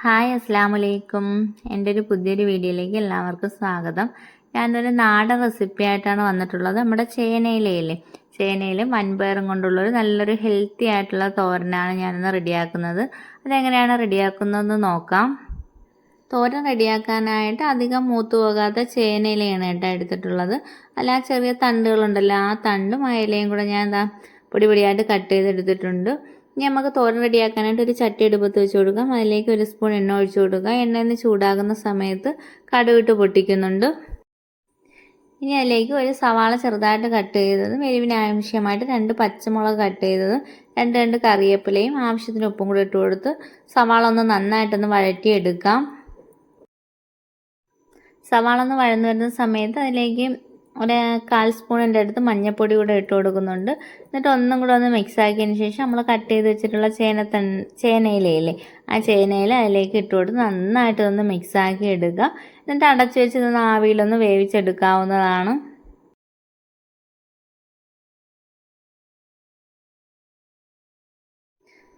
Hi അസ്സാം വലൈക്കും എന്റെ ഒരു പുതിയൊരു വീഡിയോയിലേക്ക് എല്ലാവർക്കും സ്വാഗതം. ഞാനൊരു നാടൻ റെസിപ്പി ആയിട്ടാണ് വന്നിട്ടുള്ളത്. നമ്മുടെ ചേനയിലയിൽ ചേനയിൽ വൻപയറും കൊണ്ടുള്ളൊരു നല്ലൊരു ഹെൽത്തി ആയിട്ടുള്ള തോരനാണ് ഞാനിന്ന് റെഡിയാക്കുന്നത്. അതെങ്ങനെയാണ് റെഡിയാക്കുന്നതെന്ന് നോക്കാം. തോരൻ റെഡിയാക്കാനായിട്ട് അധികം മൂത്തു പോകാത്ത ചേനയിലയാണ് കേട്ടോ എടുത്തിട്ടുള്ളത്. അല്ല ചെറിയ തണ്ടുകളുണ്ടല്ലോ ആ തണ്ടും ആ ഇലയും കൂടെ ഞാൻ എന്താ പൊടി പൊടിയായിട്ട് കട്ട് ചെയ്തെടുത്തിട്ടുണ്ട്. ഇനി നമുക്ക് തോരൻ റെഡിയാക്കാനായിട്ട് ഒരു ചട്ടി എടുപ്പത്ത് വെച്ച് കൊടുക്കാം. അതിലേക്ക് ഒരു സ്പൂൺ എണ്ണ ഒഴിച്ചു കൊടുക്കുക. എണ്ണ ഒന്ന് ചൂടാകുന്ന സമയത്ത് കടുവിട്ട് പൊട്ടിക്കുന്നുണ്ട്. ഇനി അതിലേക്ക് ഒരു സവാള ചെറുതായിട്ട് കട്ട് ചെയ്തതും എരിവിന് ആവശ്യമായിട്ട് രണ്ട് പച്ചമുളക് കട്ട് ചെയ്തതും രണ്ട് രണ്ട് കറിവേപ്പിലയും ആവശ്യത്തിന് ഉപ്പും കൂടി ഇട്ട് കൊടുത്ത് സവാള ഒന്ന് നന്നായിട്ടൊന്ന് വഴറ്റിയെടുക്കാം. സവാള ഒന്ന് വഴന്നു വരുന്ന സമയത്ത് അതിലേക്ക് ഒരു കാൽ സ്പൂണിന്റെ അടുത്ത് മഞ്ഞൾപ്പൊടി കൂടെ ഇട്ട് കൊടുക്കുന്നുണ്ട്. എന്നിട്ട് ഒന്നും കൂടെ ഒന്ന് മിക്സ് ആക്കിയതിന് ശേഷം നമ്മൾ കട്ട് ചെയ്ത് വെച്ചിട്ടുള്ള ചേന തൺ ചേനയിലയില്ലേ? ആ ചേനയില അതിലേക്ക് ഇട്ട് കൊടുത്ത് നന്നായിട്ട് ഒന്ന് മിക്സ് ആക്കി എടുക്കുക. എന്നിട്ട് അടച്ചു വെച്ച് ആവിയിലൊന്ന് വേവിച്ചെടുക്കാവുന്നതാണ്.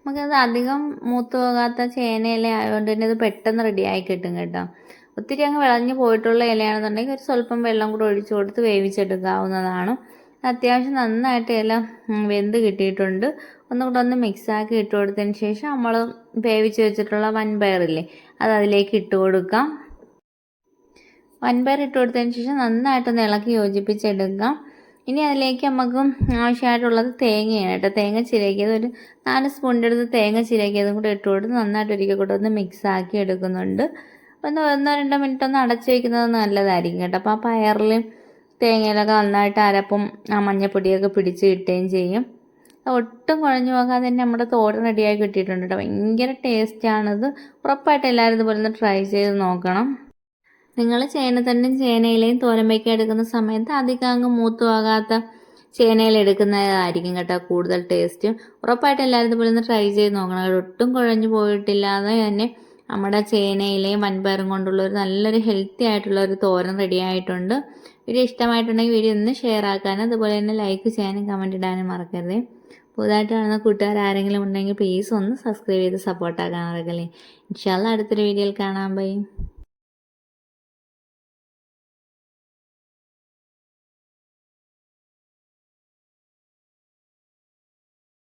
നമുക്കത് അധികം മൂത്ത് പോകാത്ത ചേനയില ആയതുകൊണ്ട് തന്നെ ഇത് പെട്ടെന്ന് റെഡിയായി കിട്ടും കേട്ടോ. ഒത്തിരി അങ്ങ് വിളഞ്ഞു പോയിട്ടുള്ള ഇലയാണെന്നുണ്ടെങ്കിൽ ഒരു സ്വല്പം വെള്ളം കൂടെ ഒഴിച്ചു കൊടുത്ത് വേവിച്ചെടുക്കാവുന്നതാണ്. അത്യാവശ്യം നന്നായിട്ട് ഇല വെന്ത് കിട്ടിയിട്ടുണ്ട്. ഒന്നുകൂടെ ഒന്ന് മിക്സാക്കി ഇട്ട് കൊടുത്തതിന് ശേഷം നമ്മൾ വേവിച്ച് വെച്ചിട്ടുള്ള വൻപയറില്ലേ അത് അതിലേക്ക് ഇട്ട് കൊടുക്കാം. വൻപയർ ഇട്ട് കൊടുത്തതിന് ശേഷം നന്നായിട്ടൊന്ന് ഇളക്കി യോജിപ്പിച്ചെടുക്കാം. ഇനി അതിലേക്ക് നമുക്ക് ആവശ്യമായിട്ടുള്ളത് തേങ്ങയാണ് കേട്ടോ. തേങ്ങ ചിരകിയത് ഒരു നാല് സ്പൂണിന്റെ അടുത്ത് തേങ്ങ ചിരകിയതും കൂടെ ഇട്ട് കൊടുത്ത് നന്നായിട്ട് ഒരിക്കൽ കൂടെ ഒന്ന് മിക്സ് ആക്കി എടുക്കുന്നുണ്ട് ഒന്ന് ഒന്നോ രണ്ടോ മിനിറ്റ് ഒന്ന് അടച്ചു വയ്ക്കുന്നത് നല്ലതായിരിക്കും കേട്ടോ. അപ്പോൾ ആ പയറിൽ തേങ്ങയിലൊക്കെ നന്നായിട്ട് അരപ്പും ആ മഞ്ഞപ്പൊടിയൊക്കെ പിടിച്ച് കിട്ടുകയും ചെയ്യും. ഒട്ടും കുഴഞ്ഞു പോകാതെ തന്നെ നമ്മുടെ തോരൻ റെഡിയായി കിട്ടിയിട്ടുണ്ട് കേട്ടോ. ഭയങ്കര ടേസ്റ്റാണിത് ഉറപ്പായിട്ട് എല്ലാവരും ഇതുപോലെ ഒന്ന് ട്രൈ ചെയ്ത് നോക്കണം. നിങ്ങൾ ചേനത്തണ്ടും ചേനയിലയും തോരൻ വയ്ക്കാൻ എടുക്കുന്ന സമയത്ത് അധികം അങ്ങ് മൂത്തു പോകാത്ത ചേനയിൽ എടുക്കുന്നതായിരിക്കും കേട്ടോ കൂടുതൽ ടേസ്റ്റ് ഉറപ്പായിട്ട് എല്ലാവരും ഇതുപോലെ ഒന്ന് ട്രൈ ചെയ്ത് നോക്കണം. ഒട്ടും കുഴഞ്ഞു പോയിട്ടില്ലാതെ തന്നെ നമ്മുടെ ചേനയിലെയും വൻപയറും കൊണ്ടുള്ള ഒരു നല്ലൊരു ഹെൽത്തി ആയിട്ടുള്ള ഒരു തോരൻ റെഡി ആയിട്ടുണ്ട്. വീഡിയോ ഇഷ്ടമായിട്ടുണ്ടെങ്കിൽ വീഡിയോ ഒന്ന് ഷെയർ ആക്കാനും അതുപോലെ തന്നെ ലൈക്ക് ചെയ്യാനും കമന്റ് ഇടാനും മറക്കരുത്. പുതുതായിട്ട് കാണുന്ന കൂട്ടുകാർ ആരെങ്കിലും ഉണ്ടെങ്കിൽ പ്ലീസ് ഒന്ന് സബ്സ്ക്രൈബ് ചെയ്ത് സപ്പോർട്ടാക്കാൻ മറക്കല്ലേ. ഇൻഷാല്ല അടുത്തൊരു വീഡിയോയിൽ കാണാൻ പോയി